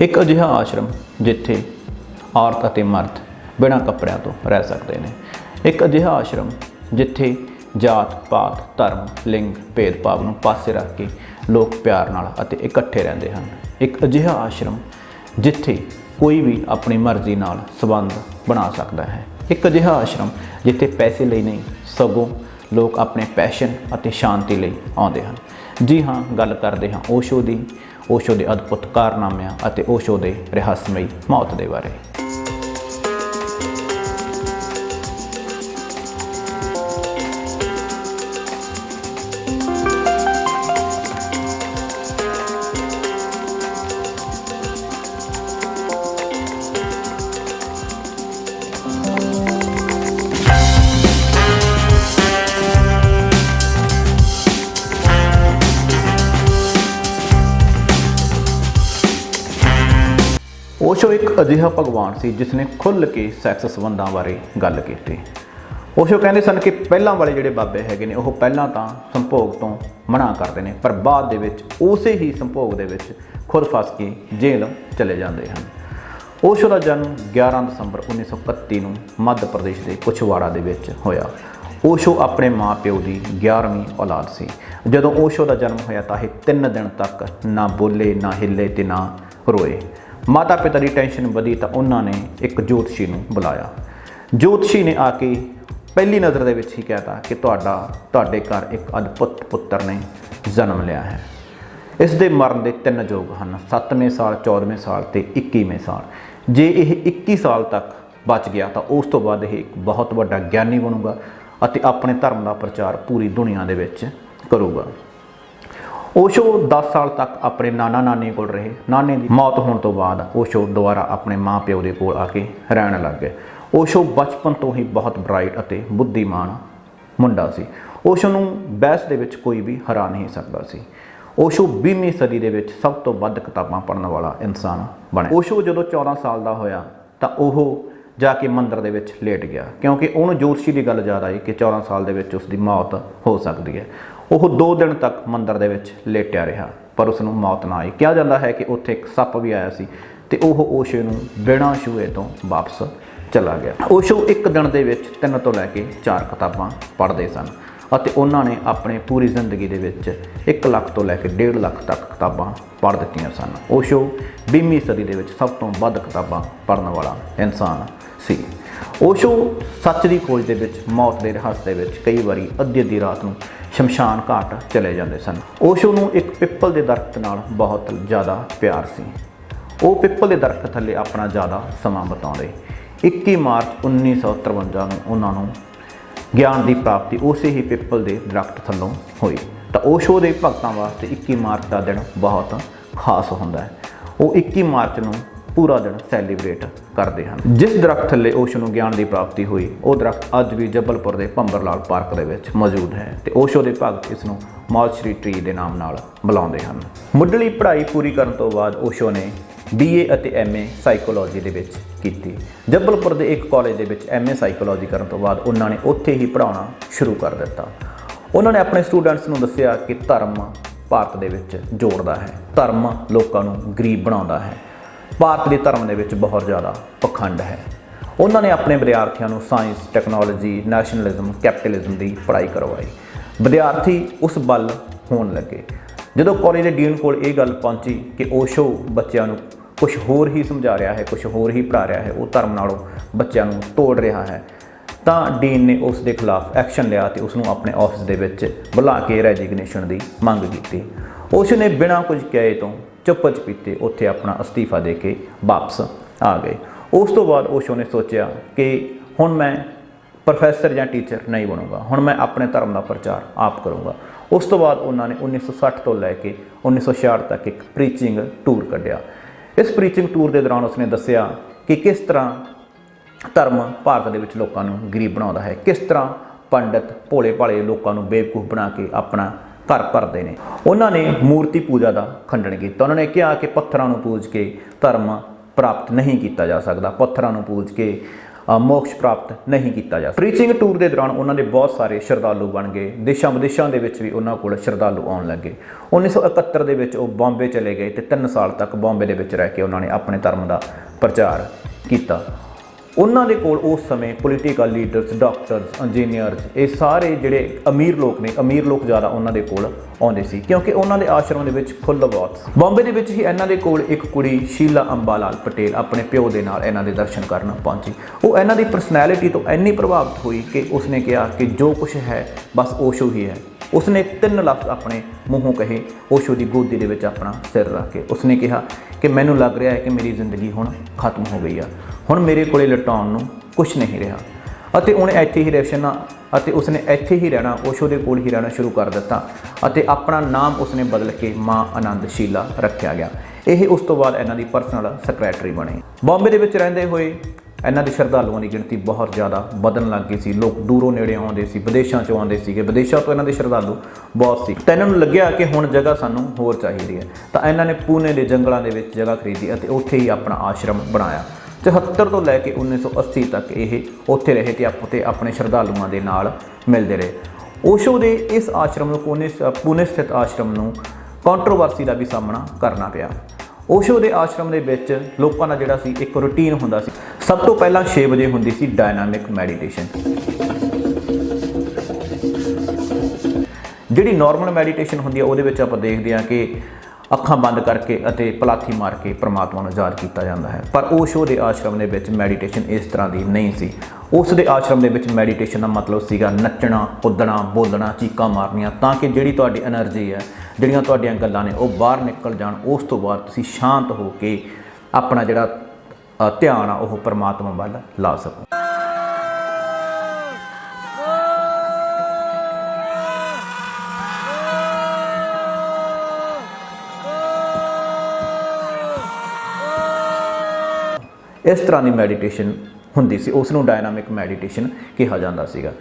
ਇੱਕ ਅਜਿਹਾ ਆਸ਼ਰਮ ਜਿੱਥੇ ਔਰਤ ਅਤੇ ਮਰਦ ਬਿਨਾਂ ਕੱਪੜਿਆਂ ਤੋਂ ਰਹਿ ਸਕਦੇ ਨੇ। ਇੱਕ ਅਜਿਹਾ ਆਸ਼ਰਮ ਜਿੱਥੇ ਜਾਤ, ਪਾਤ, ਧਰਮ, ਲਿੰਗ, ਭੇਦਭਾਵ ਨੂੰ ਪਾਸੇ ਰੱਖ ਕੇ ਲੋਕ ਪਿਆਰ ਨਾਲ ਅਤੇ ਇਕੱਠੇ ਰਹਿੰਦੇ ਹਨ। ਇੱਕ ਅਜਿਹਾ ਆਸ਼ਰਮ ਜਿੱਥੇ ਕੋਈ ਵੀ ਆਪਣੀ ਮਰਜ਼ੀ ਨਾਲ ਸਬੰਧ ਬਣਾ ਸਕਦਾ ਹੈ। ਇੱਕ ਅਜਿਹਾ ਆਸ਼ਰਮ ਜਿੱਥੇ ਪੈਸੇ ਲਈ ਨਹੀਂ, ਸਗੋਂ ਲੋਕ ਆਪਣੇ ਪੈਸ਼ਨ ਅਤੇ ਸ਼ਾਂਤੀ ਲਈ ਆਉਂਦੇ ਹਨ। ਜੀ ਹਾਂ, ਗੱਲ ਕਰਦੇ ਹਾਂ ਓਸ਼ੋ ਦੀ ਓਸ਼ੋ ਦੇ ਅਦਭੁਤ ਕਾਰਨਾਮਿਆਂ ਅਤੇ ਓਸ਼ੋ ਦੇ ਰਹੱਸਮਈ ਮੌਤ ਦੇ ਬਾਰੇ। ਓਸ਼ੋ ਇੱਕ ਅਜਿਹਾ ਭਗਵਾਨ ਸੀ ਜਿਸ ਨੇ ਖੁੱਲ੍ਹ ਕੇ ਸੈਕਸ ਸੰਬੰਧਾਂ ਬਾਰੇ ਗੱਲ ਕੀਤੀ। ਓਸ਼ੋ ਕਹਿੰਦੇ ਸਨ ਕਿ ਪਹਿਲਾਂ ਵਾਲੇ ਜਿਹੜੇ ਬਾਬੇ ਹੈਗੇ ਨੇ, ਉਹ ਪਹਿਲਾਂ ਤਾਂ ਸੰਭੋਗ ਤੋਂ ਮਨਾ ਕਰਦੇ ਨੇ, ਪਰ ਬਾਅਦ ਦੇ ਵਿੱਚ, ਉਸੇ ਹੀ ਸੰਭੋਗ ਦੇ ਵਿੱਚ ਖੁਦ ਫਸ ਕੇ ਜੇਲ੍ਹ ਚਲੇ ਜਾਂਦੇ ਹਨ। ਓਸ਼ੋ ਦਾ ਜਨਮ 11 ਦਸੰਬਰ 1931 ਨੂੰ ਮੱਧ ਪ੍ਰਦੇਸ਼ ਦੇ ਕੁਛਵਾੜਾ ਦੇ ਵਿੱਚ ਹੋਇਆ। ਓਸ਼ੋ ਆਪਣੇ ਮਾਪਿਓ ਦੀ 11ਵੀਂ ਔਲਾਦ ਸੀ। ਜਦੋਂ ਓਸ਼ੋ ਦਾ ਜਨਮ ਹੋਇਆ ਤਾਂ ਇਹ 3 ਦਿਨ ਤੱਕ ਨਾ ਬੋਲੇ, ਨਾ ਹਿੱਲੇ ਤੇ ਨਾ ਰੋਏ। ਮਾਤਾ ਪਿਤਾ ਦੀ ਟੈਨਸ਼ਨ ਵਧੀ ਤਾਂ ਉਹਨਾਂ ਨੇ ਇੱਕ ਜੋਤਸ਼ੀ ਨੂੰ ਬੁਲਾਇਆ। ਜੋਤਸ਼ੀ ਨੇ ਆ ਕੇ ਪਹਿਲੀ ਨਜ਼ਰ ਦੇ ਵਿੱਚ ਹੀ ਕਹਿਤਾ ਕਿ ਤੁਹਾਡਾ, ਤੁਹਾਡੇ ਘਰ ਇੱਕ ਅਦਭੁਤ ਪੁੱਤਰ ਨੇ ਜਨਮ ਲਿਆ ਹੈ। ਇਸ ਦੇ ਮਰਨ ਦੇ ਤਿੰਨ ਯੋਗ ਹਨ 7ਵੇਂ ਸਾਲ 14ਵੇਂ ਸਾਲ ਤੇ 21ਵੇਂ ਸਾਲ। ਜੇ ਇਹ 21 ਸਾਲ ਤੱਕ ਬਚ ਗਿਆ ਤਾਂ ਉਸ ਤੋਂ ਬਾਅਦ ਇਹ ਇੱਕ ਬਹੁਤ ਵੱਡਾ ਗਿਆਨੀ ਬਣੂਗਾ ਅਤੇ ਆਪਣੇ ਧਰਮ ਦਾ ਪ੍ਰਚਾਰ ਪੂਰੀ ਦੁਨੀਆ ਦੇ ਵਿੱਚ ਕਰੂਗਾ। ਓਸ਼ੋ 10 ਸਾਲ ਤੱਕ ਆਪਣੇ ਨਾਨਾ ਨਾਨੀ ਕੋਲ ਰਹੇ। ਨਾਨੇ ਦੀ ਮੌਤ ਹੋਣ ਤੋਂ ਬਾਅਦ ਓਸ਼ੋ ਦੁਬਾਰਾ ਆਪਣੇ ਮਾਪਿਓ ਦੇ ਕੋਲ ਆ ਕੇ ਰਹਿਣ ਲੱਗ ਗਏ। ਓਸ਼ੋ ਬਚਪਨ ਤੋਂ ਹੀ ਬਹੁਤ ਬ੍ਰਾਈਟ ਅਤੇ ਬੁੱਧੀਮਾਨ ਮੁੰਡਾ ਸੀ। ਓਸ਼ੋ ਨੂੰ ਬਹਿਸ ਦੇ ਵਿੱਚ ਕੋਈ ਵੀ ਹਰਾ ਨਹੀਂ ਸਕਦਾ ਸੀ। ਓਸ਼ੋ 20ਵੀਂ ਸਦੀ ਦੇ ਵਿੱਚ ਸਭ ਤੋਂ ਵੱਧ ਕਿਤਾਬਾਂ ਪੜ੍ਹਨ ਵਾਲਾ ਇਨਸਾਨ ਬਣਿਆ ਓਸ਼ੋ ਜਦੋਂ 14 ਸਾਲ ਦਾ ਹੋਇਆ ਤਾਂ ਉਹ ਜਾ ਕੇ ਮੰਦਰ ਦੇ ਵਿੱਚ ਲੇਟ ਗਿਆ ਕਿਉਂਕਿ ਉਹਨੂੰ ਜੋਤਸ਼ੀ ਦੀ ਗੱਲ ਯਾਦ ਆਈ ਕਿ 14 ਸਾਲ ਦੇ ਵਿੱਚ ਉਸ ਦੀ ਮੌਤ ਹੋ ਸਕਦੀ ਹੈ। ਉਹ 2 ਦਿਨ ਤੱਕ ਮੰਦਰ ਦੇ ਵਿੱਚ ਲੇਟਿਆ ਰਿਹਾ, ਪਰ ਉਸ ਨੂੰ ਮੌਤ ਨਾ ਆਈ। ਕਿਹਾ ਜਾਂਦਾ ਹੈ ਕਿ ਉੱਥੇ ਇੱਕ ਸੱਪ ਵੀ ਆਇਆ ਸੀ ਤੇ ਉਹ ਓਸ਼ੋ ਨੂੰ ਬਿਨਾਂ ਛੂਏ ਤੋਂ ਵਾਪਸ ਚਲਾ ਗਿਆ। ਓਸ਼ੋ ਇੱਕ ਦਿਨ ਦੇ ਵਿੱਚ ਤਿੰਨ ਤੋਂ ਲੈ ਕੇ ਚਾਰ ਕਿਤਾਬਾਂ ਪੜ੍ਹਦੇ ਸਨ। ਅਤੇ ਉਹਨਾਂ ਨੇ ਆਪਣੇ ਪੂਰੀ ਜ਼ਿੰਦਗੀ ਦੇ ਵਿੱਚ 1 ਲੱਖ ਤੋਂ ਲੈ ਕੇ 1.5 ਲੱਖ ਤੱਕ ਕਿਤਾਬਾਂ ਪੜ੍ਹ ਦਿੱਤੀਆਂ ਸਨ। ਓਸ਼ੋ 20ਵੀਂ ਸਦੀ ਦੇ ਵਿੱਚ ਸਭ ਤੋਂ ਵੱਧ ਕਿਤਾਬਾਂ ਪੜ੍ਹਨ ਵਾਲਾ ਇਨਸਾਨ ਸੀ। ਓਸ਼ੋ ਸੱਚ ਦੀ ਖੋਜ ਦੇ ਵਿੱਚ, ਮੌਤ ਦੇ ਰਹੱਸ ਦੇ ਵਿੱਚ ਕਈ ਵਾਰੀ ਅੱਧੀ ਅੱਧੀ ਰਾਤ ਨੂੰ ਸ਼ਮਸ਼ਾਨ ਘਾਟ ਚਲੇ ਜਾਂਦੇ ਸਨ। ਓਸ਼ੋ ਨੂੰ ਇੱਕ ਪਿੱਪਲ ਦੇ ਦਰਖਤ ਨਾਲ ਬਹੁਤ ਜ਼ਿਆਦਾ ਪਿਆਰ ਸੀ। ਉਹ ਪਿੱਪਲ ਦੇ ਦਰਖਤ ਥੱਲੇ ਆਪਣਾ ਜ਼ਿਆਦਾ ਸਮਾਂ ਬਿਤਾਉਂਦੇ। 21 ਮਾਰਚ 1953 ਨੂੰ ਉਹਨਾਂ ਨੂੰ ਗਿਆਨ ਦੀ ਪ੍ਰਾਪਤੀ ਉਸੇ ਹੀ ਪਿੱਪਲ ਦੇ ਦਰਖਤ ਥੱਲੋਂ ਹੋਈ। ਤਾਂ ਓਸ਼ੋ ਦੇ ਭਗਤਾਂ ਵਾਸਤੇ 21 ਮਾਰਚ ਦਾ ਦਿਨ ਬਹੁਤ ਖਾਸ ਹੁੰਦਾ ਹੈ। ਉਹ 21 ਮਾਰਚ ਨੂੰ ਪੂਰਾ ਦਿਨ ਸੈਲੀਬ੍ਰੇਟ ਕਰਦੇ ਹਨ। ਜਿਸ ਦਰਖਤ ਥੱਲੇ ਓਸ਼ੋ ਨੂੰ ਗਿਆਨ ਦੀ ਪ੍ਰਾਪਤੀ ਹੋਈ, ਉਹ ਦਰਖਤ ਅੱਜ ਵੀ ਜਬਲਪੁਰ ਦੇ ਭੰਬਰ ਲਾਲ ਪਾਰਕ ਦੇ ਵਿੱਚ ਮੌਜੂਦ ਹੈ ਤੇ ਓਸ਼ੋ ਦੇ ਭਗਤ ਇਸ ਨੂੰ ਮਾਲਸ਼ਰੀ ਟਰੀ ਦੇ ਨਾਮ ਨਾਲ ਬੁਲਾਉਂਦੇ ਹਨ। ਮੁੱਢਲੀ ਪੜ੍ਹਾਈ ਪੂਰੀ ਕਰਨ ਤੋਂ ਬਾਅਦ ਓਸ਼ੋ ਨੇ ਬੀਏ ਅਤੇ ਐਮਏ ਸਾਈਕੋਲੋਜੀ ਦੇ ਵਿੱਚ ਕੀਤੀ। ਜਬਲਪੁਰ ਦੇ ਇੱਕ ਕਾਲਜ ਦੇ ਵਿੱਚ ਐਮਏ ਸਾਈਕੋਲੋਜੀ ਕਰਨ ਤੋਂ ਬਾਅਦ ਉਹਨਾਂ ਨੇ ਉੱਥੇ ਹੀ ਪੜ੍ਹਾਉਣਾ ਸ਼ੁਰੂ ਕਰ ਦਿੱਤਾ। ਉਹਨਾਂ ਨੇ ਆਪਣੇ ਸਟੂਡੈਂਟਸ ਨੂੰ ਦੱਸਿਆ ਕਿ ਧਰਮ ਭਾਰਤ ਦੇ ਵਿੱਚ ਜੋੜਦਾ ਹੈ। ਧਰਮ ਲੋਕਾਂ ਨੂੰ ਗਰੀਬ ਬਣਾਉਂਦਾ ਹੈ। ਭਾਰਤ ਦੇ ਧਰਮ ਦੇ ਵਿੱਚ ਬਹੁਤ ਜ਼ਿਆਦਾ ਪਖੰਡ ਹੈ। ਉਹਨਾਂ ਨੇ ਆਪਣੇ ਵਿਦਿਆਰਥੀਆਂ ਨੂੰ ਸਾਇੰਸ ਟੈਕਨੋਲੋਜੀ ਨੈਸ਼ਨਲਿਜ਼ਮ ਕੈਪੀਟਲਿਜ਼ਮ ਦੀ ਪੜ੍ਹਾਈ ਕਰਵਾਈ। ਵਿਦਿਆਰਥੀ ਉਸ ਵੱਲ ਹੋਣ ਲੱਗੇ। ਜਦੋਂ ਕਾਲਜ ਦੇ ਡੀਨ ਕੋਲ ਇਹ ਗੱਲ ਪਹੁੰਚੀ ਕਿ ਓਸ਼ੋ ਬੱਚਿਆਂ ਨੂੰ ਕੁਝ ਹੋਰ ਹੀ ਸਮਝਾ ਰਿਹਾ ਹੈ ਕੁਝ ਹੋਰ ਹੀ ਪੜ੍ਹਾ ਰਿਹਾ ਹੈ, ਉਹ ਧਰਮ ਨਾਲੋਂ ਬੱਚਿਆਂ ਨੂੰ ਤੋੜ ਰਿਹਾ ਹੈ। ਤਾਂ ਡੀਨ ਨੇ ਉਸ ਦੇ ਖਿਲਾਫ ਐਕਸ਼ਨ ਲਿਆ ਤੇ ਉਸ ਨੂੰ ਆਪਣੇ ਆਫਿਸ ਦੇ ਵਿੱਚ ਬੁਲਾ ਕੇ ਰੈਜ਼ਿਗਨੇਸ਼ਨ ਦੀ ਮੰਗ ਕੀਤੀ। ਉਸ ਨੇ ਬਿਨਾਂ ਕੁਝ ਕਹੇ ਤੋਂ ਚੁੱਪ ਚਪੀਤੇ ਉੱਥੇ ਆਪਣਾ ਅਸਤੀਫਾ ਦੇ ਕੇ ਵਾਪਸ ਆ ਗਏ। ਉਸ ਤੋਂ ਬਾਅਦ ਓਸ਼ੋ ਨੇ ਸੋਚਿਆ ਕਿ ਹੁਣ ਮੈਂ ਪ੍ਰੋਫੈਸਰ ਜਾਂ ਟੀਚਰ ਨਹੀਂ ਬਣੂੰਗਾ, ਹੁਣ ਮੈਂ ਆਪਣੇ ਧਰਮ ਦਾ ਪ੍ਰਚਾਰ ਆਪ ਕਰੂੰਗਾ। ਉਸ ਤੋਂ ਬਾਅਦ ਉਹਨਾਂ ਨੇ 1960 ਤੋਂ ਲੈ ਕੇ 1966 ਤੱਕ ਇੱਕ ਪ੍ਰੀਚਿੰਗ ਟੂਰ ਕੱਢਿਆ। ਇਸ ਪ੍ਰੀਚਿੰਗ ਟੂਰ ਦੇ ਦੌਰਾਨ ਉਸਨੇ ਦੱਸਿਆ ਕਿ ਕਿਸ ਤਰ੍ਹਾਂ ਧਰਮ ਭਾਰਤ ਦੇ ਵਿੱਚ ਲੋਕਾਂ ਨੂੰ ਗਰੀਬ ਬਣਾਉਂਦਾ ਹੈ, ਕਿਸ ਤਰ੍ਹਾਂ ਪੰਡਤ ਭੋਲੇ ਭਾਲੇ ਲੋਕਾਂ ਨੂੰ ਬੇਵਕੂਫ ਬਣਾ ਕੇ ਆਪਣਾ ਘਰ ਭਰਦੇ ਨੇ। ਉਹਨਾਂ ਨੇ ਮੂਰਤੀ ਪੂਜਾ ਦਾ ਖੰਡਨ ਕੀਤਾ। ਉਹਨਾਂ ਨੇ ਕਿਹਾ ਕਿ ਪੱਥਰਾਂ ਨੂੰ ਪੂਜ ਕੇ ਧਰਮ ਪ੍ਰਾਪਤ ਨਹੀਂ ਕੀਤਾ ਜਾ ਸਕਦਾ। ਪੱਥਰਾਂ ਨੂੰ ਪੂਜ ਕੇ ਮੋਕਸ਼ ਪ੍ਰਾਪਤ ਨਹੀਂ ਕੀਤਾ ਜਾ ਪ੍ਰੀਚਿੰਗ ਟੂਰ ਦੇ ਦੌਰਾਨ ਉਹਨਾਂ ਦੇ ਬਹੁਤ ਸਾਰੇ ਸ਼ਰਧਾਲੂ ਬਣ ਗਏ। ਦੇਸ਼ਾਂ ਵਿਦੇਸ਼ਾਂ ਦੇ ਵਿੱਚ ਵੀ ਉਹਨਾਂ ਕੋਲ ਸ਼ਰਧਾਲੂ ਆਉਣ ਲੱਗੇ। 1971 ਦੇ ਵਿੱਚ ਉਹ ਬੰਬੇ ਚਲੇ ਗਏ ਤੇ 3 ਸਾਲ ਤੱਕ ਬੰਬੇ ਦੇ ਵਿੱਚ ਰਹਿ ਕੇ ਉਹਨਾਂ ਨੇ ਆਪਣੇ ਧਰਮ ਦਾ ਪ੍ਰਚਾਰ ਕੀਤਾ। ਉਹਨਾਂ ਦੇ ਕੋਲ ਉਸ ਸਮੇਂ ਪੋਲੀਟੀਕਲ ਲੀਡਰਸ ਡਾਕਟਰਸ ਇੰਜੀਨੀਅਰਸ ਇਹ ਸਾਰੇ ਜਿਹੜੇ ਅਮੀਰ ਲੋਕ ਨੇ, ਅਮੀਰ ਲੋਕ ਜ਼ਿਆਦਾ ਉਹਨਾਂ ਦੇ ਕੋਲ ਆਉਂਦੇ ਸੀ ਕਿਉਂਕਿ ਉਹਨਾਂ ਦੇ ਆਸ਼ਰਮ ਦੇ ਵਿੱਚ ਖੁੱਲ੍ਹ ਬਹੁਤ ਸੀ ਬੰਬੇ ਦੇ ਵਿੱਚ ਹੀ ਇਹਨਾਂ ਦੇ ਕੋਲ ਇੱਕ ਕੁੜੀ ਸ਼ੀਲਾ ਅੰਬਾਲਾਲ ਪਟੇਲ ਆਪਣੇ ਪਿਓ ਦੇ ਨਾਲ ਇਹਨਾਂ ਦੇ ਦਰਸ਼ਨ ਕਰਨ ਪਹੁੰਚੀ। ਉਹ ਇਹਨਾਂ ਦੀ ਪਰਸਨੈਲਿਟੀ ਤੋਂ ਇੰਨੀ ਪ੍ਰਭਾਵਿਤ ਹੋਈ ਕਿ ਉਸਨੇ ਕਿਹਾ ਕਿ ਜੋ ਕੁਝ ਹੈ, ਬਸ ਓਸ਼ੋ ਹੀ ਹੈ। ਉਸਨੇ ਤਿੰਨ ਲਫ਼ਜ਼ ਆਪਣੇ ਮੂੰਹੋਂ ਕਹੇ ਓਸ਼ੋ ਦੀ ਗੋਦੀ ਦੇ ਵਿੱਚ ਆਪਣਾ ਸਿਰ ਰੱਖ ਕੇ। ਉਸਨੇ ਕਿਹਾ ਕਿ ਮੈਨੂੰ ਲੱਗ ਰਿਹਾ ਹੈ ਕਿ ਮੇਰੀ ਜ਼ਿੰਦਗੀ ਹੁਣ ਖਤਮ ਹੋ ਗਈ ਆ। ਹੁਣ ਮੇਰੇ ਕੋਲੇ ਲਟਾਉਣ ਨੂੰ ਕੁਝ ਨਹੀਂ ਰਿਹਾ। ਅਤੇ ਉਹਨੇ ਇੱਥੇ ਹੀ ਰਹਿਣਾ ਅਤੇ ਉਸਨੇ ਇੱਥੇ ਹੀ ਰਹਿਣਾ ਓਸ਼ੋ ਦੇ ਕੋਲ ਹੀ ਰਹਿਣਾ ਸ਼ੁਰੂ ਕਰ ਦਿੱਤਾ। ਅਤੇ ਆਪਣਾ ਨਾਮ ਉਸਨੇ ਬਦਲ ਕੇ ਮਾਂ ਆਨੰਦਸ਼ੀਲਾ ਰੱਖਿਆ ਗਿਆ। ਇਹ ਉਸ ਤੋਂ ਬਾਅਦ ਇਹਨਾਂ ਦੀ ਪਰਸਨਲ ਸੈਕਟਰੀ ਬਣੀ। ਬੰਬੇ ਦੇ ਵਿੱਚ ਰਹਿੰਦੇ ਹੋਏ ਇਹਨਾਂ ਦੇ ਸ਼ਰਧਾਲੂਆਂ ਦੀ ਗਿਣਤੀ ਬਹੁਤ ਜ਼ਿਆਦਾ ਵਧਣ ਲੱਗ ਗਈ ਸੀ। ਲੋਕ ਦੂਰੋਂ ਨੇੜੇ ਆਉਂਦੇ ਸੀ, ਵਿਦੇਸ਼ਾਂ ਚੋਂ ਆਉਂਦੇ ਸੀਗੇ। ਵਿਦੇਸ਼ਾਂ ਤੋਂ ਇਹਨਾਂ ਦੇ ਸ਼ਰਧਾਲੂ ਬਹੁਤ ਸੀ। ਤਾਂ ਇਹਨਾਂ ਨੂੰ ਲੱਗਿਆ ਕਿ ਹੁਣ ਜਗ੍ਹਾ ਸਾਨੂੰ ਹੋਰ ਚਾਹੀਦੀ ਹੈ। ਤਾਂ ਇਹਨਾਂ ਨੇ ਪੂਨੇ ਦੇ ਜੰਗਲਾਂ ਦੇ ਵਿੱਚ ਜਗ੍ਹਾ ਖਰੀਦੀ ਅਤੇ ਉੱਥੇ ਹੀ ਆਪਣਾ ਆਸ਼ਰਮ ਬਣਾਇਆ। 74 ਤੋਂ ਲੈ ਕੇ 1980 ਤੱਕ ਇਹ ਉੱਥੇ ਰਹੇ ਤੇ ਆਪ ਤੇ ਆਪਣੇ ਸ਼ਰਧਾਲੂਆਂ ਦੇ ਨਾਲ ਮਿਲਦੇ ਰਹੇ। ਓਸ਼ੋ ਦੇ ਇਸ ਆਸ਼ਰਮ ਨੂੰ, ਪੂਨੇ ਪੂਨੇ ਸਥਿਤ ਆਸ਼ਰਮ ਨੂੰ ਕੰਟਰੋਵਰਸੀ ਦਾ ਵੀ ਸਾਹਮਣਾ ਕਰਨਾ ਪਿਆ। ਓਸ਼ੋ ਦੇ ਆਸ਼ਰਮ ਦੇ ਵਿੱਚ ਲੋਕਾਂ ਦਾ ਜਿਹੜਾ ਸੀ ਇੱਕ ਰੁਟੀਨ ਹੁੰਦਾ ਸੀ। ਸਭ ਤੋਂ ਪਹਿਲਾਂ 6 ਵਜੇ ਹੁੰਦੀ ਸੀ ਡਾਇਨਾਮਿਕ ਮੈਡੀਟੇਸ਼ਨ ਜਿਹੜੀ ਨਾਰਮਲ ਮੈਡੀਟੇਸ਼ਨ ਹੁੰਦੀ ਹੈ ਉਹਦੇ ਵਿੱਚ ਆਪਾਂ ਦੇਖਦੇ ਹਾਂ ਕਿ ਅੱਖਾਂ ਬੰਦ ਕਰਕੇ ਅਤੇ ਪਲਾਥੀ ਮਾਰ ਕੇ ਪ੍ਰਮਾਤਮਾ ਨੂੰ ਯਾਦ ਕੀਤਾ ਜਾਂਦਾ ਹੈ। ਪਰ ਉਹ ਸ਼ੋਅ ਦੇ ਆਸ਼ਰਮ ਦੇ ਵਿੱਚ ਮੈਡੀਟੇਸ਼ਨ ਇਸ ਤਰ੍ਹਾਂ ਦੀ ਨਹੀਂ ਸੀ। ਉਸ ਦੇ ਆਸ਼ਰਮ ਦੇ ਵਿੱਚ ਮੈਡੀਟੇਸ਼ਨ ਦਾ ਮਤਲਬ ਸੀਗਾ ਨੱਚਣਾ ਉੱਦਣਾ ਬੋਲਣਾ, ਚੀਕਾਂ ਮਾਰਨੀਆਂ, ਤਾਂ ਕਿ ਜਿਹੜੀ ਤੁਹਾਡੀ એનર્ਜੀ ਹੈ, ਜਿਹੜੀਆਂ ਤੁਹਾਡੀਆਂ ਗੱਲਾਂ ਨੇ ਉਹ ਬਾਹਰ ਨਿਕਲ ਜਾਣ, ਉਸ ਤੋਂ ਬਾਅਦ ਤੁਸੀਂ ਸ਼ਾਂਤ ਹੋ ਕੇ ਆਪਣਾ ਜਿਹੜਾ ਧਿਆਨ ਆ ਉਹ ਪਰਮਾਤਮਾ ਵੱਲ ਲਾ ਸਕੋ। ਇਸ ਤਰ੍ਹਾਂ ਦੀ ਮੈਡੀਟੇਸ਼ਨ ਹੁੰਦੀ ਸੀ ਉਸ ਨੂੰ ਡਾਇਨਾਮਿਕ ਮੈਡੀਟੇਸ਼ਨ ਕਿਹਾ ਜਾਂਦਾ ਸੀਗਾ।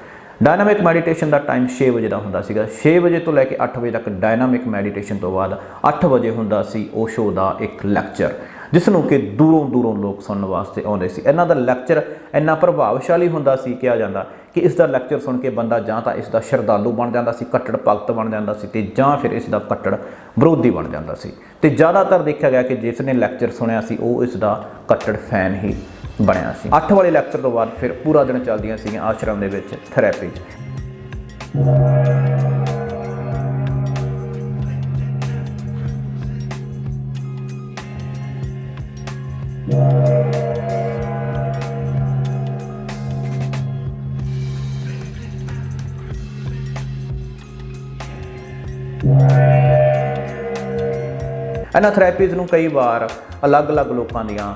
ਡਾਇਨਾਮਿਕ ਮੈਡੀਟੇਸ਼ਨ ਦਾ ਟਾਈਮ 6 ਵਜੇ ਦਾ ਹੁੰਦਾ ਸੀਗਾ। 6 ਵਜੇ ਤੋਂ ਲੈ ਕੇ 8 ਵਜੇ ਤੱਕ ਡਾਇਨਾਮਿਕ ਮੈਡੀਟੇਸ਼ਨ ਤੋਂ ਬਾਅਦ 8 ਵਜੇ ਹੁੰਦਾ ਸੀ ਓਸ਼ੋ ਦਾ ਇੱਕ ਲੈਕਚਰ ਜਿਸ ਨੂੰ ਕਿ ਦੂਰੋਂ ਦੂਰੋਂ ਲੋਕ ਸੁਣਨ ਵਾਸਤੇ ਆਉਂਦੇ ਸੀ। ਇਹਨਾਂ ਦਾ ਲੈਕਚਰ ਇੰਨਾ ਪ੍ਰਭਾਵਸ਼ਾਲੀ ਹੁੰਦਾ ਸੀ, ਕਿਹਾ ਜਾਂਦਾ ਕਿ ਇਸ ਦਾ ਲੈਕਚਰ ਸੁਣ ਕੇ ਬੰਦਾ ਜਾਂ ਤਾਂ ਇਸ ਦਾ ਸ਼ਰਧਾਲੂ ਬਣ ਜਾਂਦਾ ਸੀ, ਕੱਟੜ ਭਗਤ ਬਣ ਜਾਂਦਾ ਸੀ ਤੇ ਜਾਂ ਫਿਰ ਇਸ ਦਾ ਕੱਟੜ ਵਿਰੋਧੀ ਬਣ ਜਾਂਦਾ ਸੀ। ਤੇ ਜ਼ਿਆਦਾਤਰ ਦੇਖਿਆ ਗਿਆ ਕਿ ਜਿਸ ਨੇ ਲੈਕਚਰ ਸੁਣਿਆ ਸੀ, ਉਹ ਇਸ ਦਾ ਕੱਟੜ ਫੈਨ ਹੀ ਬਣਿਆ ਸੀ। 8 ਵਾਲੇ ਲੈਕਚਰ ਤੋਂ ਬਾਅਦ ਫਿਰ ਪੂਰਾ ਦਿਨ ਚੱਲਦੀਆਂ ਸੀਗੀਆਂ ਆਸ਼ਰਮ ਦੇ ਵਿੱਚ ਥੈਰੇਪੀ ਇਹਨਾਂ ਥੈਰੇਪੀਜ਼ ਨੂੰ ਕਈ ਵਾਰ ਅਲੱਗ-ਅਲੱਗ ਲੋਕਾਂ ਦੀਆਂ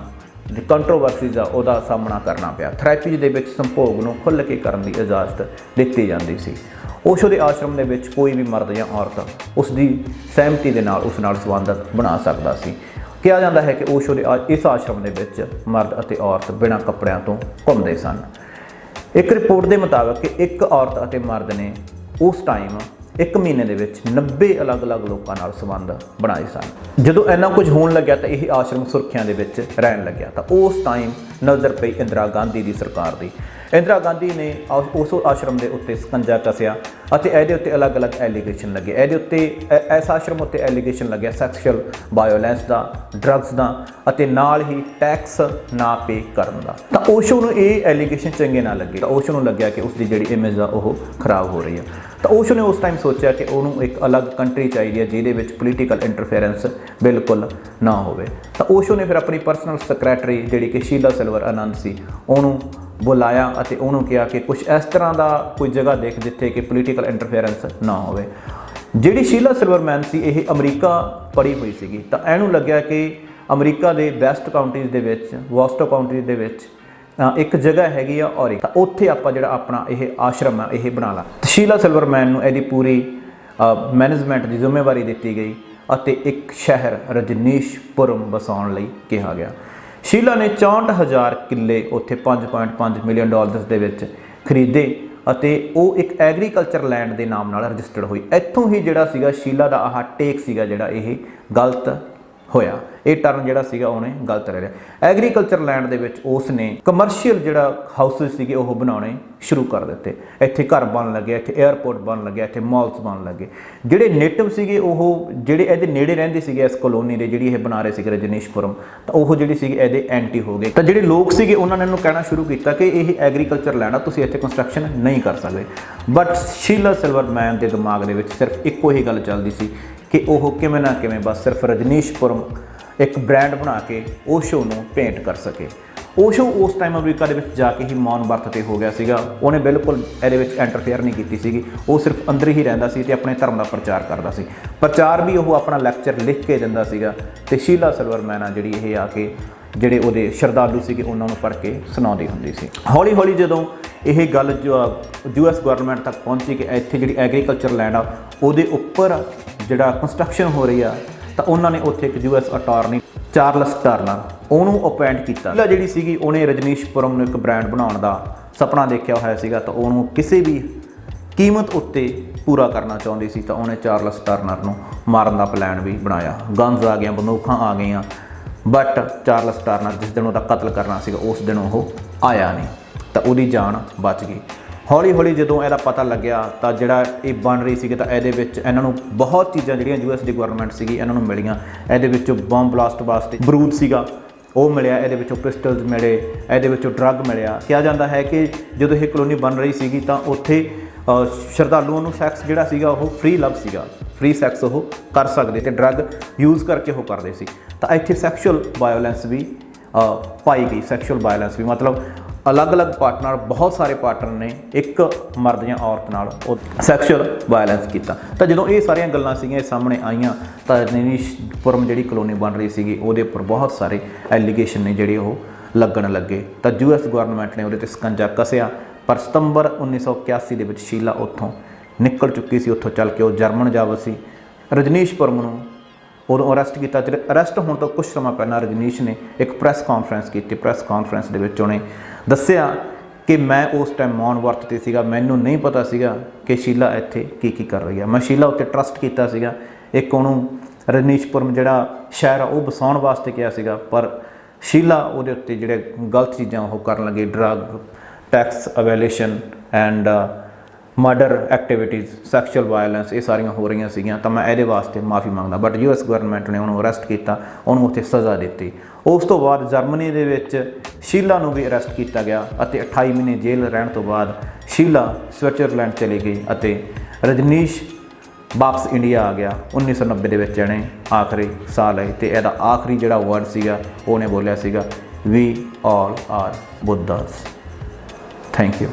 ਕੰਟਰੋਵਰਸੀਜ਼ ਆ, ਉਹਦਾ ਸਾਹਮਣਾ ਕਰਨਾ ਪਿਆ। ਥੈਰੇਪੀ ਦੇ ਵਿੱਚ ਸੰਭੋਗ ਨੂੰ ਖੁੱਲ੍ਹ ਕੇ ਕਰਨ ਦੀ ਇਜਾਜ਼ਤ ਦਿੱਤੀ ਜਾਂਦੀ ਸੀ। ਓਸ਼ੋ ਦੇ ਆਸ਼ਰਮ ਦੇ ਵਿੱਚ ਕੋਈ ਵੀ ਮਰਦ ਜਾਂ ਔਰਤ ਉਸ ਦੀ ਸਹਿਮਤੀ ਦੇ ਨਾਲ, ਉਸ ਨਾਲ ਸੰਬੰਧ ਬਣਾ ਸਕਦਾ ਸੀ। ਕਿਹਾ ਜਾਂਦਾ ਹੈ ਕਿ ਓਸ਼ੋ ਦੇ ਆ- ਇਸ ਆਸ਼ਰਮ ਦੇ ਵਿੱਚ ਮਰਦ ਅਤੇ ਔਰਤ ਬਿਨਾਂ ਕੱਪੜਿਆਂ ਤੋਂ ਘੁੰਮਦੇ ਸਨ। ਇੱਕ ਰਿਪੋਰਟ ਦੇ ਮੁਤਾਬਕ ਕਿ ਇੱਕ ਔਰਤ ਅਤੇ ਮਰਦ ਨੇ ਉਸ ਟਾਈਮ ਇੱਕ ਮਹੀਨੇ ਦੇ ਵਿੱਚ 90 ਅਲੱਗ-ਅਲੱਗ ਲੋਕਾਂ ਨਾਲ ਸੰਬੰਧ ਬਣਾਏ ਸਨ। ਜਦੋਂ ਇੰਨਾ ਕੁਝ ਹੋਣ ਲੱਗਿਆ ਤਾਂ ਇਹ ਆਸ਼ਰਮ ਸੁਰੱਖਿਆ ਦੇ ਵਿੱਚ ਰਹਿਣ ਲੱਗਿਆ। ਤਾਂ ਉਸ ਟਾਈਮ ਨਜ਼ਰ ਪਈ ਇੰਦਰਾ ਗਾਂਧੀ ਦੀ ਸਰਕਾਰ ਦੀ। ਇੰਦਰਾ ਗਾਂਧੀ ਨੇ ਆ- ਉਸ ਆਸ਼ਰਮ ਦੇ ਉੱਤੇ ਸਕੰਜਾ ਕੱਸਿਆ ਅਤੇ ਇਹਦੇ ਉੱਤੇ ਅਲੱਗ-ਅਲੱਗ ਐਲੀਗੇਸ਼ਨ ਲੱਗੇ। ਇਹਦੇ ਉੱਤੇ, ਐ- ਇਸ ਆਸ਼ਰਮ ਉੱਤੇ ਐਲੀਗੇਸ਼ਨ ਲੱਗਿਆ ਸੈਕਸ਼ੂਅਲ ਵਾਇਓਲੈਂਸ ਦਾ ਡਰੱਗਸ ਦਾ ਅਤੇ ਨਾਲ ਹੀ ਟੈਕਸ ਨਾ ਪੇ ਕਰਨ ਦਾ। ਤਾਂ ਓਸ਼ੋ ਨੂੰ ਇਹ ਐਲੀਗੇਸ਼ਨ ਚੰਗੇ ਨਾ ਲੱਗੇ। ਤਾਂ ਓਸ਼ੋ ਨੂੰ ਲੱਗਿਆ ਕਿ ਉਸ ਦੀ ਜਿਹੜੀ ਇਮੇਜ ਆ ਉਹ ਖਰਾਬ ਹੋ ਰਹੀ ਹੈ ਤਾਂ ਓਸ਼ੋ ਨੇ ਉਸ ਟਾਈਮ ਸੋਚਿਆ ਕਿ ਉਹਨੂੰ ਇੱਕ ਅਲੱਗ ਕੰਟਰੀ ਚਾਹੀਦੀ ਹੈ, ਜਿਹਦੇ ਵਿੱਚ ਪੋਲੀਟੀਕਲ ਇੰਟਰਫੇਰੈਂਸ ਬਿਲਕੁਲ ਨਾ ਹੋਵੇ। ਤਾਂ ਓਸ਼ੋ ਨੇ ਫਿਰ ਆਪਣੀ ਪਰਸਨਲ ਸੈਕਟਰੀ ਜਿਹੜੀ ਕਿ ਸ਼ੀਲਾ ਸਿਲਵਰ ਆਨੰਦ ਸੀ, ਉਹਨੂੰ ਬੁਲਾਇਆ ਅਤੇ ਉਹਨੂੰ ਕਿਹਾ ਕਿ ਕੁਝ ਇਸ ਤਰ੍ਹਾਂ ਦਾ ਕੋਈ ਜਗ੍ਹਾ ਦੇਖ ਜਿੱਥੇ ਕਿ ਪੋਲੀਟੀਕਲ ਇੰਟਰਫੇਰੈਂਸ ਨਾ ਹੋਵੇ। ਜਿਹੜੀ ਸ਼ੀਲਾ ਸਿਲਵਰਮੈਨ ਸੀ, ਇਹ ਅਮਰੀਕਾ ਪੜੀ ਹੋਈ ਸੀਗੀ। ਤਾਂ ਇਹਨੂੰ ਲੱਗਿਆ ਕਿ ਅਮਰੀਕਾ ਦੇ ਬੈਸਟ ਕਾਉਂਟੀਜ਼ ਦੇ ਵਿੱਚ ਵੋਸਟੋ ਕਾਉਂਟੀ ਦੇ ਵਿੱਚ ਇੱਕ ਜਗ੍ਹਾ ਹੈਗੀ ਆ ਔਰ। ਤਾਂ ਉੱਥੇ ਆਪਾਂ ਜਿਹੜਾ ਆਪਣਾ ਇਹ ਆਸ਼ਰਮ ਆ, ਇਹ ਬਣਾ ਲਾ। ਤੇ ਸ਼ੀਲਾ ਸਿਲਵਰਮੈਨ ਨੂੰ ਇਹਦੀ ਪੂਰੀ ਮੈਨੇਜਮੈਂਟ ਦੀ ਜ਼ਿੰਮੇਵਾਰੀ ਦਿੱਤੀ ਗਈ ਅਤੇ ਇੱਕ ਸ਼ਹਿਰ ਰਜਨੀਸ਼ਪੁਰਮ ਵਸਾਉਣ ਲਈ ਕਿਹਾ ਗਿਆ। ਸ਼ੀਲਾ ਨੇ 64000 ਕਿੱਲੇ ਉੱਥੇ 5.5 ਮਿਲੀਅਨ ਡਾਲਰਸ ਦੇ ਵਿੱਚ ਖਰੀਦੇ ਅਤੇ ਉਹ ਇੱਕ ਐਗਰੀਕਲਚਰ ਲੈਂਡ ਦੇ ਨਾਮ ਨਾਲ ਰਜਿਸਟਰਡ ਹੋਈ। ਇੱਥੋਂ ਹੀ ਜਿਹੜਾ ਸੀਗਾ ਸ਼ੀਲਾ ਦਾ ਆਹ ਟੇਕ ਸੀਗਾ ਜਿਹੜਾ ਇਹ ਗਲਤ ਹੋਇਆ। ਇਹ ਟਰਨ ਜਿਹੜਾ ਸੀਗਾ ਉਹਨੇ ਗਲਤ ਲੈ ਲਿਆ ਐਗਰੀਕਲਚਰ ਲੈਂਡ ਦੇ ਵਿੱਚ ਉਸ ਨੇ ਕਮਰਸ਼ੀਅਲ ਜਿਹੜਾ ਹਾਊਸਸ ਸੀਗੇ ਉਹ ਬਣਾਉਣੇ ਸ਼ੁਰੂ ਕਰ ਦਿੱਤੇ। ਇੱਥੇ ਘਰ ਬਣ ਲੱਗੇ, ਇੱਥੇ 에ਅਰਪੋਰਟ ਬਣ ਲੱਗਿਆ ਇੱਥੇ ਮਾਲਸ ਬਣ ਲੱਗੇ। ਜਿਹੜੇ ਨੇਟਿਵ ਸੀਗੇ ਉਹ, ਜਿਹੜੇ ਇਹਦੇ ਨੇੜੇ ਰਹਿੰਦੇ ਸੀਗੇ ਇਸ ਕਲੋਨੀ ਦੇ, ਜਿਹੜੀ ਇਹ ਬਣਾ ਰਹੇ ਸੀਗੇ ਰਜਨੀਸ਼ਪੁਰਮ, ਤਾਂ ਉਹ ਜਿਹੜੀ ਸੀਗੇ ਇਹਦੇ ਐਂਟੀ ਹੋ ਗਏ। ਤਾਂ ਜਿਹੜੇ ਲੋਕ ਸੀਗੇ ਉਹਨਾਂ ਨੇ ਇਹਨੂੰ ਕਹਿਣਾ ਸ਼ੁਰੂ ਕੀਤਾ ਕਿ ਇਹ ਐਗਰੀਕਲਚਰ ਲੈਂਡ ਆ, ਤੁਸੀਂ ਇੱਥੇ ਕੰਸਟਰਕਸ਼ਨ ਨਹੀਂ ਕਰ ਸਕਦੇ। ਬਟ ਸ਼ੀਲਾ ਸਿਲਵਰਮੈਨ ਦੇ ਦਿਮਾਗ ਦੇ ਵਿੱਚ ਸਿਰਫ ਇੱਕੋ ਹੀ ਗੱਲ ਚੱਲਦੀ ਸੀ ਕਿ ਉਹ ਕਿਵੇਂ ਨਾ ਕਿਵੇਂ ਬਸ ਸਿਰਫ ਰਜਨੀਸ਼ਪੁਰਮ ਇੱਕ ਬ੍ਰਾਂਡ ਬਣਾ ਕੇ ਓਸ਼ੋ ਨੂੰ ਪੇਂਟ ਕਰ ਸਕੇ। ਓਸ਼ੋ ਉਸ ਟਾਈਮ ਅਮਰੀਕਾ ਦੇ ਵਿੱਚ ਜਾ ਕੇ ਹੀ ਮੌਨ ਵਰਤ ਤੇ ਹੋ ਗਿਆ ਸੀਗਾ। ਉਹਨੇ ਬਿਲਕੁਲ ਇਹਦੇ ਵਿੱਚ ਐਂਟਰਫੇਅਰ ਨਹੀਂ ਕੀਤੀ ਸੀਗੀ। ਉਹ ਸਿਰਫ ਅੰਦਰ ਹੀ ਰਹਿੰਦਾ ਸੀ ਤੇ ਆਪਣੇ ਧਰਮ ਦਾ ਪ੍ਰਚਾਰ ਕਰਦਾ ਸੀ। ਪ੍ਰਚਾਰ ਵੀ ਉਹ ਆਪਣਾ ਲੈਕਚਰ ਲਿਖ ਕੇ ਦਿੰਦਾ ਸੀਗਾ ਤੇ ਸ਼ੀਲਾ ਸਿਲਵਰਮੈਨ ਆ ਜਿਹੜੀ ਇਹ ਆ ਕੇ ਜਿਹੜੇ ਉਹਦੇ ਸ਼ਰਧਾਲੂ ਸੀਗੇ, ਉਹਨਾਂ ਨੂੰ ਪੜ੍ਹ ਕੇ ਸੁਣਾਉਂਦੀ ਹੁੰਦੀ ਸੀ। ਹੌਲੀ ਹੌਲੀ ਜਦੋਂ ਇਹ ਗੱਲ ਜੋ ਯੂਐਸ ਗਵਰਨਮੈਂਟ ਤੱਕ ਪਹੁੰਚੀ ਕਿ ਇੱਥੇ ਜਿਹੜੀ ਐਗਰੀਕਲਚਰ ਲੈਂਡ ਆ, ਉਹਦੇ ਉੱਪਰ ਜਿਹੜਾ ਕੰਸਟਰਕਸ਼ਨ ਹੋ ਰਹੀ ਆ ਤਾਂ ਉਹਨਾਂ ਨੇ ਉੱਥੇ ਇੱਕ ਯੂਐਸ ਅਟਾਰਨੀ ਚਾਰਲਸ ਟਰਨਰ ਉਹਨੂੰ ਅਪਾਇੰਟ ਕੀਤਾ। ਲਾ ਜਿਹੜੀ ਸੀਗੀ ਉਹਨੇ ਰਜਨੀਸ਼ਪੁਰਮ ਨੂੰ ਇੱਕ ਬ੍ਰਾਂਡ ਬਣਾਉਣ ਦਾ ਸੁਪਨਾ ਦੇਖਿਆ ਹੋਇਆ ਸੀਗਾ ਤਾਂ ਉਹਨੂੰ ਕਿਸੇ ਵੀ ਕੀਮਤ ਉੱਤੇ ਪੂਰਾ ਕਰਨਾ ਚਾਹੁੰਦੀ ਸੀ ਤਾਂ ਉਹਨੇ ਚਾਰਲਸ ਟਰਨਰ ਨੂੰ ਮਾਰਨ ਦਾ ਪਲਾਨ ਵੀ ਬਣਾਇਆ। ਗਨਜ਼ ਆ ਗਈਆਂ, ਬੰਦੂਕਾਂ ਆ ਗਈਆਂ ਬਟ ਚਾਰਲਸ ਟਰਨਰ ਜਿਸ ਦਿਨ ਉਹਦਾ ਕਤਲ ਕਰਨਾ ਸੀਗਾ ਉਸ ਦਿਨ ਉਹ ਆਇਆ ਨਹੀਂ। ਤਾਂ ਉਹਦੀ ਜਾਨ ਬਚ ਗਈ। ਹੌਲੀ ਹੌਲੀ ਜਦੋਂ ਇਹਦਾ ਪਤਾ ਲੱਗਿਆ ਤਾਂ ਜਿਹੜਾ ਇਹ ਬਣ ਰਹੀ ਸੀਗੀ ਤਾਂ ਇਹਦੇ ਵਿੱਚ ਇਹਨਾਂ ਨੂੰ ਬਹੁਤ ਚੀਜ਼ਾਂ ਜਿਹੜੀਆਂ ਯੂਐਸ ਦੀ ਗਵਰਨਮੈਂਟ ਸੀਗੀ ਇਹਨਾਂ ਨੂੰ ਮਿਲੀਆਂ। ਇਹਦੇ ਵਿੱਚੋਂ ਬੰਬ ਬਲਾਸਟ ਵਾਸਤੇ ਬਰੂਦ ਸੀਗਾ। ਉਹ ਮਿਲਿਆ, ਇਹਦੇ ਵਿੱਚੋਂ ਪਿਸਟਲਸ ਮਿਲੇ, ਇਹਦੇ ਵਿੱਚੋਂ ਡਰੱਗ ਮਿਲਿਆ। ਕਿਹਾ ਜਾਂਦਾ ਹੈ ਕਿ ਜਦੋਂ ਇਹ ਕਲੋਨੀ ਬਣ ਰਹੀ ਸੀਗੀ ਤਾਂ ਉੱਥੇ ਸ਼ਰਧਾਲੂਆਂ ਨੂੰ ਸੈਕਸ ਜਿਹੜਾ ਸੀਗਾ ਉਹ ਫ੍ਰੀ ਲਵ ਸੀਗਾ। ਫ੍ਰੀ ਸੈਕਸ ਉਹ ਕਰ ਸਕਦੇ ਤੇ ਡਰੱਗ ਯੂਜ਼ ਕਰਕੇ ਉਹ ਕਰਦੇ ਸੀ। ਤਾਂ ਇੱਥੇ ਸੈਕਸ਼ੂਅਲ ਵਾਇਓਲੈਂਸ ਵੀ ਪਾਈ ਗਈ ਸੈਕਸ਼ੂਅਲ ਵਾਇਲੈਂਸ ਵੀ। ਮਤਲਬ ਅਲੱਗ-ਅਲੱਗ ਪਾਰਟਨਰ, ਬਹੁਤ ਸਾਰੇ ਪਾਰਟਨਰ ਨੇ ਇੱਕ ਮਰਦ ਜਾਂ ਔਰਤ ਨਾਲ ਉਹ ਸੈਕਸ਼ੂਅਲ ਵਾਇਲੈਂਸ ਕੀਤਾ। ਤਾਂ ਜਦੋਂ ਇਹ ਸਾਰੀਆਂ ਗੱਲਾਂ ਸੀਗੀਆਂ ਸਾਹਮਣੇ ਆਈਆਂ, ਤਾਂ ਪੁਰਮ ਜਿਹੜੀ ਕਲੋਨੀ ਬਣ ਰਹੀ ਸੀਗੀ, ਉਹਦੇ ਉੱਪਰ ਬਹੁਤ ਸਾਰੇ ਐਲੀਗੇਸ਼ਨ ਨੇ ਜਿਹੜੇ ਉਹ ਲੱਗਣ ਲੱਗੇ। ਤਾਂ ਯੂਐਸ ਗਵਰਨਮੈਂਟ ਨੇ ਉਹਦੇ ਤੇ ਸਕੰਜਾ ਕੱਸਿਆ। ਪਰ ਸਤੰਬਰ 1981 ਦੇ ਵਿੱਚ ਸ਼ੀਲਾ ਉੱਥੋਂ ਨਿਕਲ ਚੁੱਕੀ ਸੀ, ਉੱਥੋਂ ਚੱਲ ਕੇ ਉਹ ਜਰਮਨ ਜਾ ਵਸੀ ਰਜਨੀਸ਼ਪੁਰਮ ਨੂੰ ਉਦੋਂ ਅਰੈਸਟ ਕੀਤਾ। ਤੇ ਅਰੈਸਟ ਹੋਣ ਤੋਂ ਕੁਝ ਸਮਾਂ ਪਹਿਲਾਂ ਰਜਨੀਸ਼ ਨੇ ਇੱਕ ਪ੍ਰੈਸ ਕਾਨਫਰੰਸ ਕੀਤੀ। ਪ੍ਰੈਸ ਕਾਨਫਰੰਸ ਦੇ ਵਿੱਚ ਉਹਨੇ ਦੱਸਿਆ ਕਿ ਮੈਂ ਉਸ ਟਾਈਮ ਮੌਨ ਵਰਤ ਤੇ ਸੀਗਾ। ਮੈਨੂੰ ਨਹੀਂ ਪਤਾ ਸੀਗਾ ਕਿ ਸ਼ੀਲਾ ਇੱਥੇ ਕੀ ਕੀ ਕਰ ਰਹੀ ਹੈ ਮੈਂ ਸ਼ੀਲਾ ਉੱਤੇ ਟਰਸਟ ਕੀਤਾ ਸੀਗਾ। ਇੱਕ ਉਹਨੂੰ ਰਜਨੀਸ਼ਪੁਰਮ ਜਿਹੜਾ ਸ਼ਹਿਰ ਆ, ਉਹ ਵਸਾਉਣ ਵਾਸਤੇ ਕਿਹਾ ਸੀਗਾ। ਪਰ ਸ਼ੀਲਾ ਉਹਦੇ ਉੱਤੇ ਜਿਹੜੇ ਗਲਤ ਚੀਜ਼ਾਂ ਉਹ ਕਰਨ ਲੱਗੇ। Drug tax evasion and murder activities sexual violence ਇਹ ਸਾਰੀਆਂ ਹੋ ਰਹੀਆਂ ਸੀਗੀਆਂ, ਤਾਂ ਮੈਂ ਇਹਦੇ ਵਾਸਤੇ ਮਾਫੀ ਮੰਗਦਾ। ਬਟ ਯੂਐਸ ਗਵਰਨਮੈਂਟ ਨੇ ਉਹਨੂੰ ਅਰੈਸਟ ਕੀਤਾ, ਉਹਨੂੰ ਉੱਥੇ ਸਜ਼ਾ ਦਿੱਤੀ। ਉਸ ਤੋਂ ਬਾਅਦ ਜਰਮਨੀ ਦੇ ਵਿੱਚ ਸ਼ੀਲਾ ਨੂੰ ਵੀ ਅਰੈਸਟ ਕੀਤਾ ਗਿਆ ਅਤੇ 28 ਮਹੀਨੇ ਜੇਲ੍ਹ ਰਹਿਣ ਤੋਂ ਬਾਅਦ ਸ਼ੀਲਾ ਸਵਿਟਜ਼ਰਲੈਂਡ ਚਲੀ ਗਈ ਅਤੇ ਰਜਨੀਸ਼ ਵਾਪਸ ਇੰਡੀਆ ਆ ਗਿਆ। 1990 ਦੇ ਵਿੱਚ ਇਹਨੇ ਆਖਰੀ ਸਾਲ ਹੈ ਤੇ ਇਹਦਾ ਆਖਰੀ ਜਿਹੜਾ ਵਰਡ ਸੀਗਾ, ਉਹਨੇ ਬੋਲਿਆ ਸੀਗਾ we all are Buddhas thank you